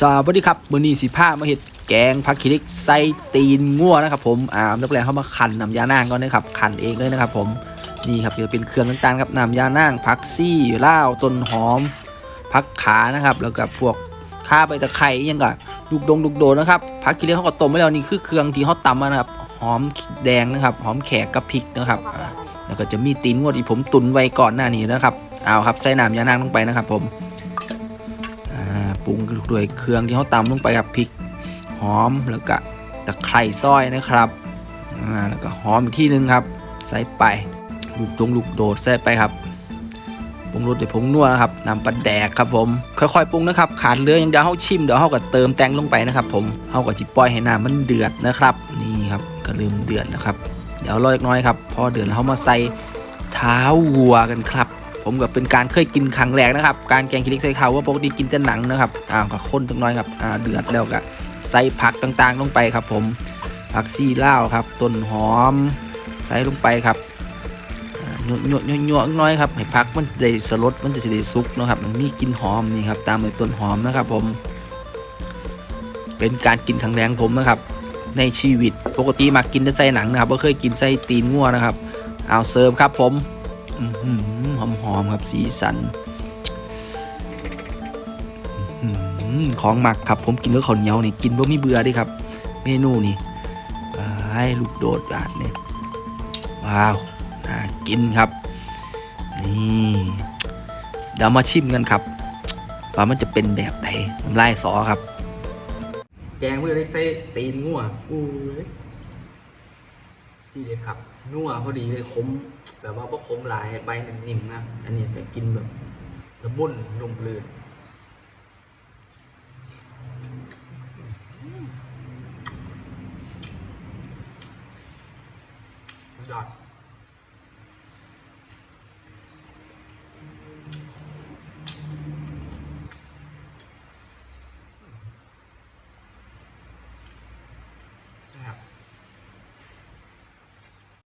สวัสดีครับมือนีสิผ้ามาเห็ดแกงผักขี้เล็กใส่ตีนงัวนะครับผมอ่าน้ำแรกเข้ามาขันน้ำยานางก่อนนะครับขันเองเลยนะครับผมนี่ครับจะเป็นเครื่องต่างๆครับน้ำยานางผักซี่ล่าต้นหอมผักขานะครับแล้วกับพวกข้าใบตะไคร้ยังก็ลูกดงลูกโดนะครับผักขี้เล็กเขาก็ต้มไว้แล้วนี่คือเครื่องที่เขาตำมานะครับหอมแดงนะครับหอมแขกกับพริกนะครับแล้วก็จะมีตีนงัวที่ผมตุนไว้ก่อนหน้านี้นะครับเอาครับใส่น้ำยานางลงไปนะครับผม ปรุงด้วยเครื่องที่เขาตำลงไปครับพริกหอมแล้วก็ตะไคร้ซอยนะครับแล้วก็หอมอีกที่หนึ่งครับใส่ไปลูกตรงลูกโดดใส่ไปครับปรุงรสด้วยผงนัวครับน้ำปลาแดกครับผมค่อยๆปรุงนะครับขาดเลืออย่างเดียวเขาชิมเดี๋ยวเขาก็เติมแตงลงไปนะครับ ผมเขาก็จิปล่อยให้น้ำมันเดือดนะครับนี่ครับก็เริ่มเดือดนะครับ เดี๋ยวรออีกน้อยครับพอเดือดแล้วเขามาใส่เท้าวัวกันครับ ผมก็เป็นการเคยกินครั้งแรกนะครับ การแกงคิริกใส่ข้าวว่าปกติกินแต่หนังนะครับอ่าก็ข้นจังน้อยครับอ่าเดือดแล้วก็ใส่ผักต่างๆ ลงไปครับ ผมผักซี่ล่าครับต้นหอม ใส่ลงไปครับอ่าหยดหยดหยดน้อยครับให้ผักมันได้สลดมันจะได้สุกนะครับมันมีกลิ่นหอมนี่ครับตามด้วยต้นหอมนะครับ ผม เป็นการกินครั้งแรกของผมนะครับ ในชีวิตปกติมากินแต่ใส่หนังนะครับไม่เคยกินใส่ตีนงัวนะครับ เอาเสิร์ฟครับผม หอมหอมๆครับสีสันอของหมักครับผมกินกับข้าวเหนียวนี่กินบ่มีเบื่อดิครับ เมนูนี่ไอ้ลูกโดดบาดเนี่ยว้าวน่ากินครับ นี่เดี๋ยวมาชิมกันครับว่ามันจะเป็นแบบไหนน้ำลายสอครับ แกงเพื่อได้ใส่ตีนงัวอู้ ที่เด็ดครับนัวพอดีเลยขมแบบว่าพวกขมหลายใบนิ่มๆนะอันนี้แต่กินแบบละมุนนุ่มลื่ยอดะครับ